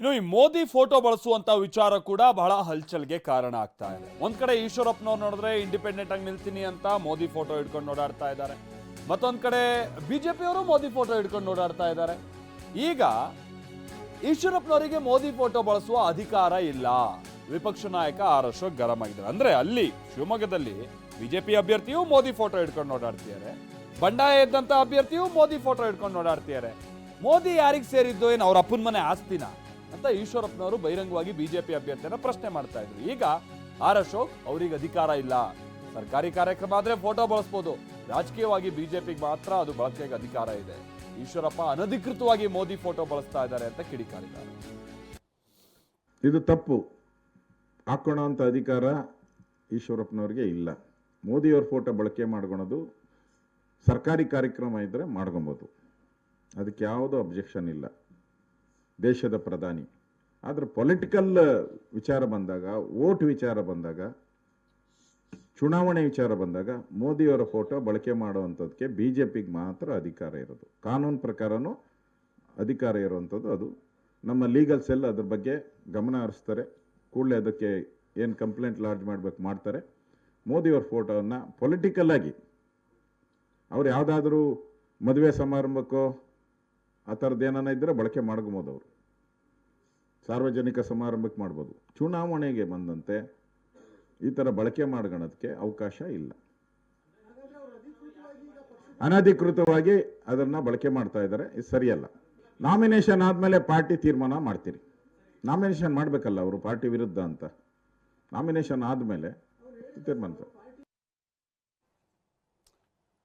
ಇನ್ನು ಈ ಮೋದಿ ಫೋಟೋ ಬಳಸುವಂತ ವಿಚಾರ ಕೂಡ ಬಹಳ ಹಲ್ಚಲ್ಗೆ ಕಾರಣ ಆಗ್ತಾ ಇದೆ. ಒಂದ್ ಕಡೆ ಈಶ್ವರಪ್ಪನವ್ರು ನೋಡಿದ್ರೆ ಇಂಡಿಪೆಂಡೆಂಟ್ ಆಗಿ ನಿಲ್ತೀನಿ ಅಂತ ಮೋದಿ ಫೋಟೋ ಹಿಡ್ಕೊಂಡು ಓಡಾಡ್ತಾ ಇದ್ದಾರೆ. ಮತ್ತೊಂದ್ ಕಡೆ ಬಿಜೆಪಿಯವರು ಮೋದಿ ಫೋಟೋ ಹಿಡ್ಕೊಂಡು ಓಡಾಡ್ತಾ ಇದ್ದಾರೆ. ಈಗ ಈಶ್ವರಪ್ಪನವರಿಗೆ ಮೋದಿ ಫೋಟೋ ಬಳಸುವ ಅಧಿಕಾರ ಇಲ್ಲ. ವಿಪಕ್ಷ ನಾಯಕ ಆರ್ ಅಶೋಕ್ ಗರಂ ಆಗಿದ್ದಾರೆ. ಅಂದ್ರೆ ಅಲ್ಲಿ ಶಿವಮೊಗ್ಗದಲ್ಲಿ ಬಿಜೆಪಿ ಅಭ್ಯರ್ಥಿಯು ಮೋದಿ ಫೋಟೋ ಹಿಡ್ಕೊಂಡು ಓಡಾಡ್ತಿದ್ದಾರೆ. ಬಂಡಾಯ ಇದ್ದಂತ ಅಭ್ಯರ್ಥಿಯು ಮೋದಿ ಫೋಟೋ ಹಿಡ್ಕೊಂಡು ಓಡಾಡ್ತಿದ್ದಾರೆ. ಮೋದಿ ಯಾರಿಗೆ ಸೇರಿದ್ದು ಏನು ಅವ್ರ ಅಪ್ಪನ ಮನೆ ಆಸ್ತಿನ? ಅಂತ ಈಶ್ವರಪ್ಪನವರು ಬಹಿರಂಗವಾಗಿ ಬಿಜೆಪಿ ಅಭ್ಯರ್ಥಿಯನ್ನು ಪ್ರಶ್ನೆ ಮಾಡ್ತಾ ಇದ್ರು. ಈಗ ಆರ್ ಅಶೋಕ್ ಅವ್ರಿಗೆ ಅಧಿಕಾರ ಇಲ್ಲ. ಸರ್ಕಾರಿ ಕಾರ್ಯಕ್ರಮ ಆದ್ರೆ ಫೋಟೋ ಬಳಸ್ಬೋದು. ರಾಜಕೀಯವಾಗಿ ಬಿಜೆಪಿಗೆ ಮಾತ್ರ ಅದು ಬಳಕೆಗೆ ಅಧಿಕಾರ ಇದೆ. ಈಶ್ವರಪ್ಪ ಅನಧಿಕೃತವಾಗಿ ಮೋದಿ ಫೋಟೋ ಬಳಸ್ತಾ ಇದ್ದಾರೆ ಅಂತ ಕಿಡಿಕಾರಿದ್ದಾರೆ ಇದು ತಪ್ಪು. ಹಾಕೋಣ ಅಂತ ಅಧಿಕಾರ ಈಶ್ವರಪ್ಪನವ್ರಿಗೆ ಇಲ್ಲ. ಮೋದಿಯವ್ರ ಫೋಟೋ ಬಳಕೆ ಮಾಡ್ಕೊಳೋದು ಸರ್ಕಾರಿ ಕಾರ್ಯಕ್ರಮ ಇದ್ದರೆ ಮಾಡ್ಕೊಬೋದು. ಅದಕ್ಕೆ ಯಾವುದೋ ಅಬ್ಜೆಕ್ಷನ್ ಇಲ್ಲ. ದೇಶದ ಪ್ರಧಾನಿ. ಆದರೆ ಪೊಲಿಟಿಕಲ್ ವಿಚಾರ ಬಂದಾಗ ವೋಟ್ ವಿಚಾರ ಬಂದಾಗ, ಚುನಾವಣೆ ವಿಚಾರ ಬಂದಾಗ ಮೋದಿಯವರ ಫೋಟೋ ಬಳಕೆ ಮಾಡುವಂಥದ್ದಕ್ಕೆ ಬಿ ಜೆ ಪಿಗೆ ಮಾತ್ರ ಅಧಿಕಾರ ಇರೋದು. ಕಾನೂನು ಪ್ರಕಾರನೂ ಅಧಿಕಾರ ಇರುವಂಥದ್ದು ಅದು. ನಮ್ಮ ಲೀಗಲ್ ಸೆಲ್ ಅದ್ರ ಬಗ್ಗೆ ಗಮನ ಹರಿಸ್ತಾರೆ. ಕೂಡಲೇ ಅದಕ್ಕೆ ಏನು ಕಂಪ್ಲೇಂಟ್ ಲಾಡ್ಜ್ ಮಾಡಬೇಕು ಮಾಡ್ತಾರೆ. ಮೋದಿಯವ್ರ ಫೋಟೋವನ್ನು ಪೊಲಿಟಿಕಲ್ ಆಗಿ, ಅವ್ರು ಯಾವುದಾದ್ರೂ ಮದುವೆ ಸಮಾರಂಭಕ್ಕೋ ಆ ಥರದ್ದು ಏನಾನ ಇದ್ದರೆ ಬಳಕೆ ಮಾಡ್ಕೊಬೋದು ಅವರು. ಸಾರ್ವಜನಿಕ ಸಮಾರಂಭಕ್ಕೆ ಮಾಡ್ಬೋದು. ಚುನಾವಣೆಗೆ ಬಂದಂತೆ ಈ ಥರ ಬಳಕೆ ಮಾಡ್ಕೊಳ್ಳೋದಕ್ಕೆ ಅವಕಾಶ ಇಲ್ಲ. ಅನಧಿಕೃತವಾಗಿ ಅದನ್ನು ಬಳಕೆ ಮಾಡ್ತಾ ಇದ್ದಾರೆ ಇದು ಸರಿಯಲ್ಲ. ನಾಮಿನೇಷನ್ ಆದಮೇಲೆ ಪಾರ್ಟಿ ತೀರ್ಮಾನ ಮಾಡ್ತೀರಿ. ನಾಮಿನೇಷನ್ ಮಾಡಬೇಕಲ್ಲ ಅವರು ಪಾರ್ಟಿ ವಿರುದ್ಧ ಅಂತ. ನಾಮಿನೇಷನ್ ಆದಮೇಲೆ ತೀರ್ಮಾನ